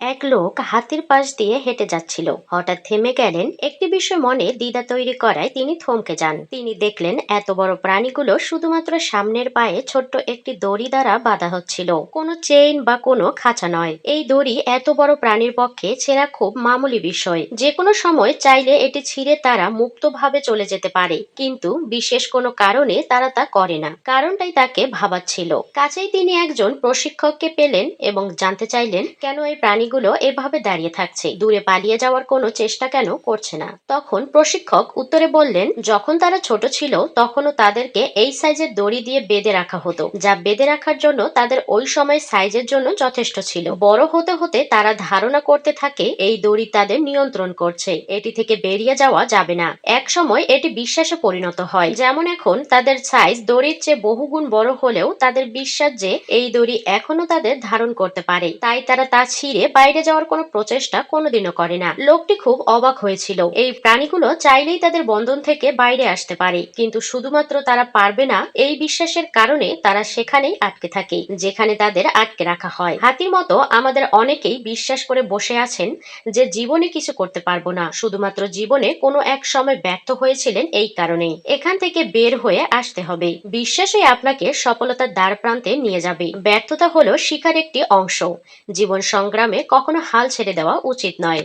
এক লোক হাতির পাশ দিয়ে হেঁটে যাচ্ছিল। হঠাৎ থেমে গেলেন। একটি বিষয় মনে দ্বিধা তৈরি করায় তিনি থমকে যান। তিনি দেখলেন এত বড় প্রাণীগুলো শুধুমাত্র সামনের পায়ে ছোট্ট একটি দড়ি দ্বারা বাঁধা হচ্ছিল। কোনো চেইন বা কোনো খাঁচা নয়। এই দড়ি এত বড় প্রাণীর পক্ষে ছেঁড়া খুব মামুলি বিষয়। যে কোনো সময় চাইলে এটি ছিঁড়ে তারা মুক্তভাবে চলে যেতে পারে। কিন্তু বিশেষ কোনো কারণে তারা তা করে না। কারণটাই তাকে ভাবাচ্ছিল। কাছেই তিনি একজন প্রশিক্ষককে পেলেন এবং জানতে চাইলেন, কেন এই প্রাণীগুলো এভাবে দাঁড়িয়ে থাকছে। দূরে পালিয়ে যাওয়ার কোনো চেষ্টা কেন করছে না। তখন প্রশিক্ষক উত্তরে বললেন, যখন তারা ছোট ছিল, তখনও তাদেরকে এই সাইজের দড়ি দিয়ে বেঁধে রাখা হতো। যা বেঁধে রাখার জন্য তাদের ওই সময় সাইজের জন্য যথেষ্ট ছিল। বড় হতে হতে তারা ধারণা করতে থাকে, এই দড়ি তাদের নিয়ন্ত্রণ করছে। এটি থেকে বেরিয়ে যাওয়া যাবে না। এক সময় এটি বিশ্বাসে পরিণত হয়। যেমন এখন তাদের সাইজ দড়ির চেয়ে বহুগুণ বড় হলেও তাদের বিশ্বাস যে, এই দড়ি এখনও তাদের ধারণ করতে পারে। তাই তারা তা ছিঁড়ে বাইরে যাওয়ার কোনো প্রচেষ্টা কোনোদিনও করে না। লোকটি খুব অবাক হয়েছিল। এই প্রাণীগুলো চাইলেই তাদের বন্ধন থেকে বাইরে আসতে পারে, কিন্তু শুধুমাত্র তারা পারবে না, এই বিশ্বাসের কারণে তারা সেখানেই আটকে থাকে, যেখানে তাদের আটকে রাখা হয়। হাতির মতো আমাদের অনেকেই বিশ্বাস করে বসে আছেন যে জীবনে কিছু করতে পারব না, শুধুমাত্র জীবনে কোনো এক সময় ব্যর্থ হয়েছিলেন এই কারণেই। এখান থেকে বের হয়ে আসতে হবে। বিশ্বাসই আপনাকে সফলতার দ্বার প্রান্তে নিয়ে যাবে। ব্যর্থতা হলো শিকার একটি অংশ। জীবন সংগ্রামে কখনো হাল ছেড়ে দেওয়া উচিত নয়।